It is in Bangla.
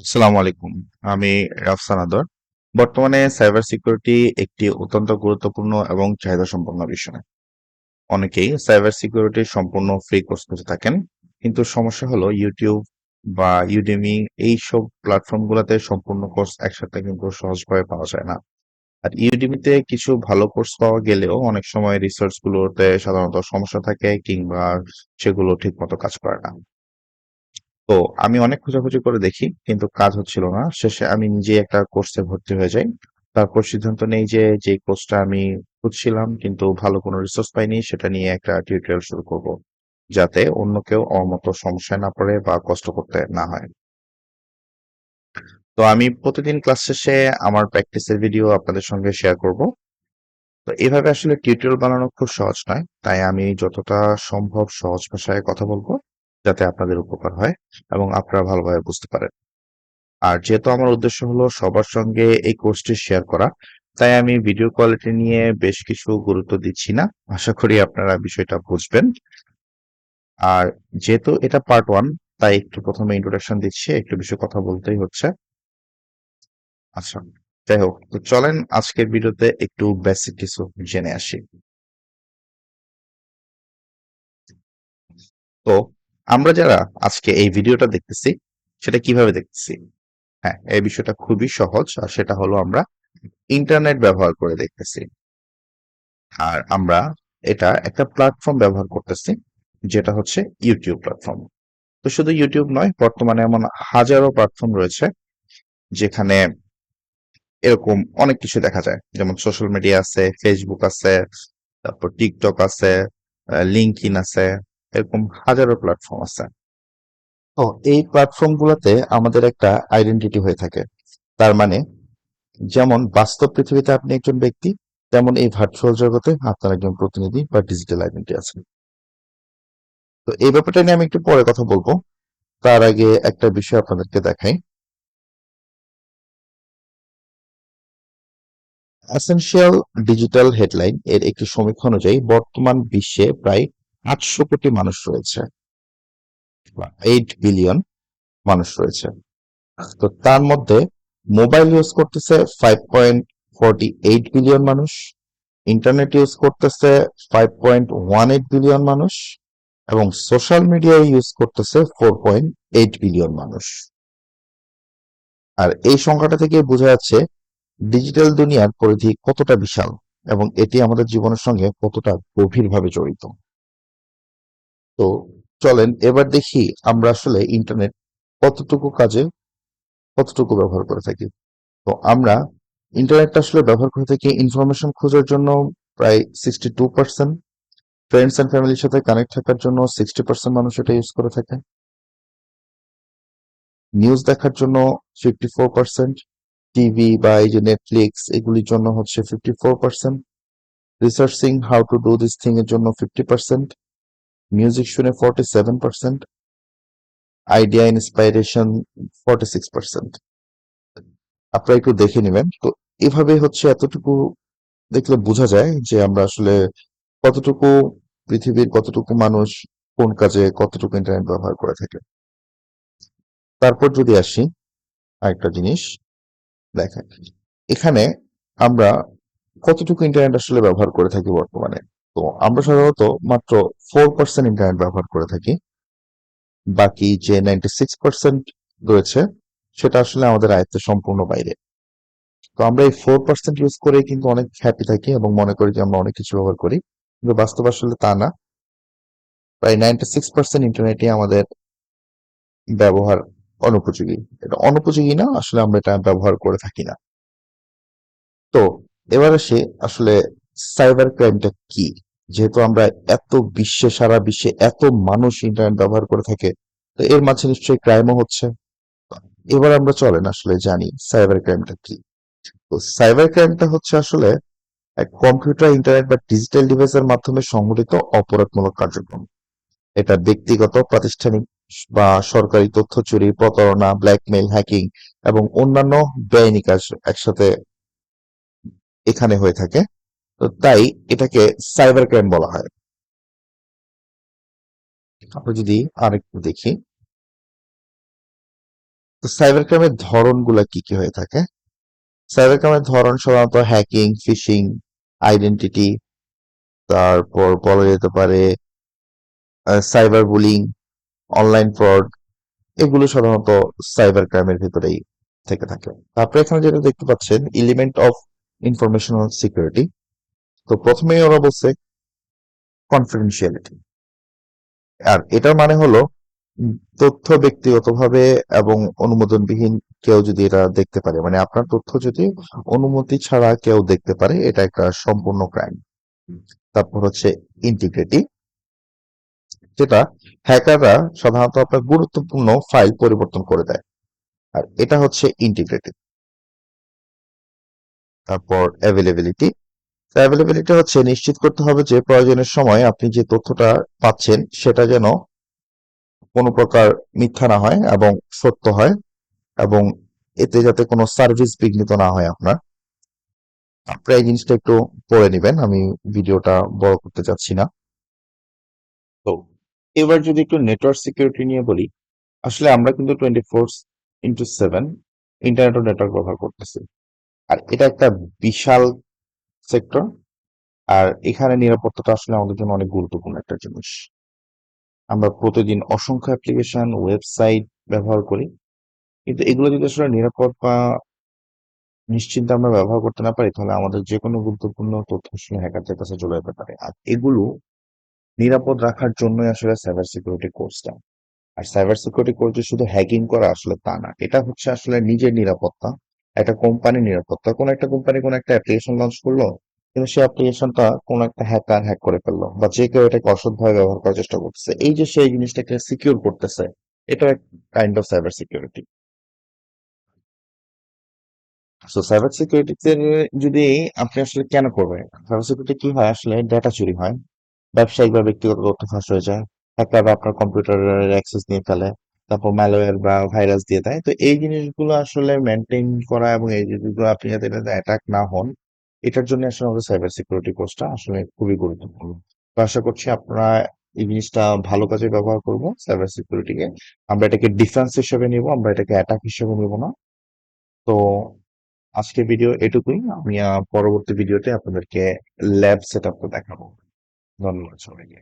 আসসালামু আলাইকুম। আমি রাফসান আদর। বর্তমানে সাইবার সিকিউরিটি একটি অত্যন্ত গুরুত্বপূর্ণ এবং চাহিদা সম্পন্ন বিষয়। অনেকেই সাইবার সিকিউরিটির সম্পূর্ণ ফ্রি কোর্স খুঁজে থাকেন, কিন্তু সমস্যা হলো ইউটিউব বা ইউডেমি এই সব প্ল্যাটফর্ম গুলোতে সম্পূর্ণ কোর্স একসাথে কিন্তু সহজভাবে পাওয়া যায় না। আর ইউডেমিতে কিছু ভালো কোর্স পাওয়া গেলেও অনেক সময় রিসার্চ গুলোতে সাধারণত সমস্যা থাকে কিংবা সেগুলো ঠিক মতো কাজ করে না। তো আমি অনেক খোঁজাখুঁজি করে দেখি, কিন্তু কাজ হচ্ছিল না। শেষে আমি নিজে একটা কোর্সে ভর্তি হয়ে যাই। তারপর সিদ্ধান্ত নেই যে যে কোর্সটা আমি খুঁজছিলাম, কিন্তু ভালো কোনো রিসোর্স পাইনি, সেটা নিয়ে একটা টিউটোরিয়াল শুরু করব, যাতে অন্য কেউ আমার মতো সমস্যায় না পড়ে বা কষ্ট করতে না হয়। তো আমি প্রতিদিন ক্লাস শেষে আমার প্র্যাকটিসের ভিডিও আপনাদের সঙ্গে শেয়ার করব। তো এভাবে আসলে টিউটোরিয়াল বানানো খুব সহজ নয়, তাই আমি যতটা সম্ভব সহজ ভাষায় কথা বলব। যাতে আপনাদের উপকার হয় এবং আপনারা ভালোভাবে বুঝতে পারেন। আর যেহেতু আমার উদ্দেশ্য হলো সবার সঙ্গে এই কোর্সটি শেয়ার করা, তাই আমি ভিডিও কোয়ালিটি নিয়ে বেশ কিছু গুরুত্ব দিচ্ছি না। আশা করি আপনারা বিষয়টা বুঝবেন। আর যেহেতু এটা পার্ট ওয়ান তাই একটু প্রথমে ইন্ট্রোডাকশন দিচ্ছি, একটু বিষয় কথা বলতেই হচ্ছে। আচ্ছা যাই হোক, তো চলেন আজকের ভিডিওতে একটু বেসিক কিছু জেনে আসি। তো আমরা যারা আজকে এই ভিডিওটা দেখতেছি, সেটা কীভাবে দেখতেছি? হ্যাঁ এই বিষয়টা খুবই সহজ, আর সেটা হলো আমরা ইন্টারনেট ব্যবহার করে দেখতেছি। আর আমরা এটা একটা প্ল্যাটফর্ম ব্যবহার করতেছি, যেটা হচ্ছে ইউটিউব প্ল্যাটফর্ম। তো শুধু ইউটিউব নয়, বর্তমানে এমন হাজারো প্ল্যাটফর্ম রয়েছে, যেখানে এরকম অনেক কিছু দেখা যায়। যেমন সোশ্যাল মিডিয়া আছে ফেসবুক আছে, তারপর টিকটক আছে লিঙ্ক ইন আছে এরকম হাজারো প্ল্যাটফর্ম আছে। তো এই প্ল্যাটফর্ম গুলোতে আমাদের একটা আইডেন্টিটি হয়ে থাকে। তার মানে যেমন বাস্তব পৃথিবীতে আপনি একজন ব্যক্তি, তেমন এই ভার্চুয়াল জগতে আপনার একজন প্রতিনিধি বা ডিজিটাল আইডেন্টি আছে। তো এই ব্যাপারটা নিয়ে আমি একটু পরে কথা বলব। তার আগে একটা বিষয় আপনাদেরকে দেখাই। এসেনশিয়াল ডিজিটাল হেডলাইন এর একটি সমীক্ষা অনুযায়ী বর্তমান বিশ্বে প্রায় আটশো কোটি মানুষ রয়েছে এইট বিলিয়ন মানুষ রয়েছে। তো তার মধ্যে মোবাইল ইউজ করতেছে five point forty eight billion মানুষ ইন্টারনেট ইউজ করতেছে five point one eight billion মানুষ, এবং সোশ্যাল মিডিয়া ইউজ করতেছে ফোর পয়েন্ট এইট বিলিয়ন মানুষ। আর এই সংখ্যাটা থেকে বোঝা যাচ্ছে ডিজিটাল দুনিয়ার পরিধি কতটা বিশাল এবং এটি আমাদের জীবনের সঙ্গে কতটা গভীরভাবে জড়িত। তো চলেন, এবার দেখি আমরা আসলে ইন্টারনেট কতটুকু কাজে কতটুকু ব্যবহার করে থাকি। তো আমরা ইন্টারনেটটা আসলে ব্যবহার করে থাকি ইনফরমেশন খোঁজার জন্য প্রায় sixty two percent friends and ফ্যামিলির সাথে কানেক্ট থাকার জন্য সিক্সটি পার্সেন্ট মানুষ এটা ইউজ করে থাকে। নিউজ দেখার জন্য ফিফটি ফোর পার্সেন্ট টিভি বা এই যে নেটফ্লিক্স এগুলির জন্য হচ্ছে fifty four percent researching how to do this thing এর জন্য ফিফটি পার্সেন্ট মিউজিক শুনে forty seven percent idea inspiration forty six percent আপনারা একটু দেখে নেবেন। তো এভাবে হচ্ছে এতটুকু দেখলে বোঝা যায় যে আমরা আসলে কতটুকু পৃথিবীর কতটুকু মানুষ কোন কাজে কতটুকু ইন্টারনেট ব্যবহার করে থাকে। তারপর যদি আসি, আরেকটা জিনিস দেখেন এখানে আমরা কতটুকু ইন্টারনেট আসলে ব্যবহার করে থাকি বর্তমানে? তো আমরা সাধারণত মাত্র ফোর পার্সেন্ট ইন্টারনেট ব্যবহার করে থাকি। বাকি যে নাইনটি সিক্স পার্সেন্ট রয়েছে, সেটা আসলে আমাদের আয়ত্তের সম্পূর্ণ বাইরে। তো আমরা এই ফোর পার্সেন্ট ইউজ করে কিন্তু অনেক হ্যাপি থাকি এবং মনে করি যে আমরা অনেক কিছু ব্যবহার করি। কিন্তু বাস্তব আসলে তা না। প্রায় নাইনটি সিক্স পার্সেন্ট ইন্টারনেটই আমাদের ব্যবহার অনুপযোগী। এটা অনুপযোগী না, আসলে আমরা এটা ব্যবহার করে থাকি না। তো এবার আসি আসলে সাইবার ক্রাইমটা কি? যেহেতু আমরা এত বিশ্বে, সারা বিশ্বে এত মানুষ ইন্টারনেট ব্যবহার করে থাকে, তো এর মাঝে নিশ্চয়ই ক্রাইমও হচ্ছে। এবার আমরা চলেন আসলে জানি সাইবার ক্রাইমটা কি। তো সাইবার ক্রাইমটা হচ্ছে আসলে কম্পিউটার ইন্টারনেট বা ডিজিটাল ডিভাইসের মাধ্যমে সংঘটিত অপরাধমূলক কার্যক্রম। এটা ব্যক্তিগত, প্রাতিষ্ঠানিক বা সরকারি তথ্য চুরি, প্রতারণা ব্ল্যাকমেইল হ্যাকিং এবং অন্যান্য বেআইনি কাজ একসাথে এখানে হয়ে থাকে। তো তাই এটাকে সাইবার ক্রাইম বলা হয়। আমরা যদি আরেকটু দেখি। তো সাইবার ক্রাইমের ধরনগুলা কি কি হয়ে থাকে? সাইবার ক্রাইমের ধরন সাধারণত হ্যাকিং ফিশিং আইডেন্টিটি তারপর বলা যেতে পারে সাইবার বুলিং অনলাইন ফ্রড এগুলো সাধারণত সাইবার ক্রাইমের ভিতরেই থেকে থাকে। তারপরে এখানে যেটা দেখতে পাচ্ছেন এলিমেন্ট অফ ইনফরমেশনাল সিকিউরিটি তো প্রথমেই ওরা বলছে কনফিডেন্সিয়ালিটি আর এটার মানে হলো তথ্য ব্যক্তিগতভাবে এবং অনুমোদনবিহীন কেউ যদি এটা দেখতে পারে মানে আপনার তথ্য যদি অনুমতি ছাড়া কেউ দেখতে পারে, এটা একটা সম্পূর্ণ ক্রাইম তারপর হচ্ছে ইন্টিগ্রিটি যেটা হ্যাকাররা সাধারণত আপনার গুরুত্বপূর্ণ ফাইল পরিবর্তন করে দেয়। আর এটা হচ্ছে ইন্টিগ্রিটি তারপর অ্যাভেলেবিলিটি অ্যাভেলেবিলিটি হচ্ছে নিশ্চিত করতে হবে যে প্রয়োজনের সময় আপনি যে তথ্যটা পাচ্ছেন, সেটা যেন কোনো প্রকার মিথ্যা না হয় এবং সত্য হয় এবং এতে যাতে কোনো সার্ভিস বিঘ্নিত না হয় আপনার। আপনারা এই জিনিসটা একটু পড়ে নেবেন, আমি ভিডিওটা বড় করতে চাচ্ছি না। তো, এবার যদি একটু নেটওয়ার্ক সিকিউরিটি নিয়ে বলি, আসলে আমরা কিন্তু twenty four into seven internet ও নেটওয়ার্ক ব্যবহার করতেছি। আর এটা একটা বিশাল সেক্টর আর এখানে নিরাপত্তাটা আসলে আমাদের জন্য অনেক গুরুত্বপূর্ণ একটা জিনিস। আমরা প্রতিদিন অসংখ্য অ্যাপ্লিকেশন ওয়েবসাইট ব্যবহার করি। কিন্তু এগুলো যদি আসলে নিরাপদ বা নিশ্চিন্তে আমরা ব্যবহার করতে না পারি, তাহলে আমাদের যে কোনো গুরুত্বপূর্ণ তথ্য আসলে হ্যাকারদের কাছে চলে যেতে পারে। আর এগুলো নিরাপদ রাখার জন্যই আসলে সাইবার সিকিউরিটি কোর্সটা আর সাইবার সিকিউরিটি কোর্স শুধু হ্যাকিং করা আসলে তা না, এটা হচ্ছে আসলে নিজের নিরাপত্তা। একটা কোম্পানি নিরাপত্তা, কোন একটা কোম্পানি কোন একটা অ্যাপ্লিকেশন লঞ্চ করল, কিন্তু সেই অ্যাপ্লিকেশনটা কোন একটা হ্যাকার হ্যাক করে ফেলল, বা যে কেউ এটাকে অসৎভাবে ব্যবহার করার চেষ্টা করতেছে। এই যে সেই জিনিসটাকে সিকিউর করতেছে, এটা এক kind of cyber security so cyber সিকিউরিটিতে যদি আপনি আসলে কেন করবেন? সাইবার সিকিউরিটি কি হয়? আসলে ডেটা চুরি হয়। ব্যবসায়িক বা ব্যক্তিগত তথ্য ফাঁস হয়ে যায়। হ্যাকাররা আপনার কম্পিউটারের অ্যাক্সেস নিয়ে ফেলে। তারপর ম্যালওয়্যার বা ভাইরাস দিয়ে দেয় তো? এই জিনিসগুলো আসলে মেনটেন করা এবং এই জিনিসগুলো আপনি যাতে অ্যাটাক না হন, এটার জন্য আসলে আমাদের সাইবার সিকিউরিটি কোর্সটা আসলে খুবই গুরুত্বপূর্ণ। তো আশা করছি আপনারা এই জিনিসটা ভালো কাজে ব্যবহার করব সাইবার সিকিউরিটিকে আমরা এটাকে ডিফেন্স হিসেবে নিব, আমরা এটাকে অ্যাটাক হিসেবে নিব না। তো আজকে ভিডিও এটুকুই। আমি পরবর্তী ভিডিওতে আপনাদেরকে ল্যাব সেট আপটা দেখাবো। ধন্যবাদ সবাইকে।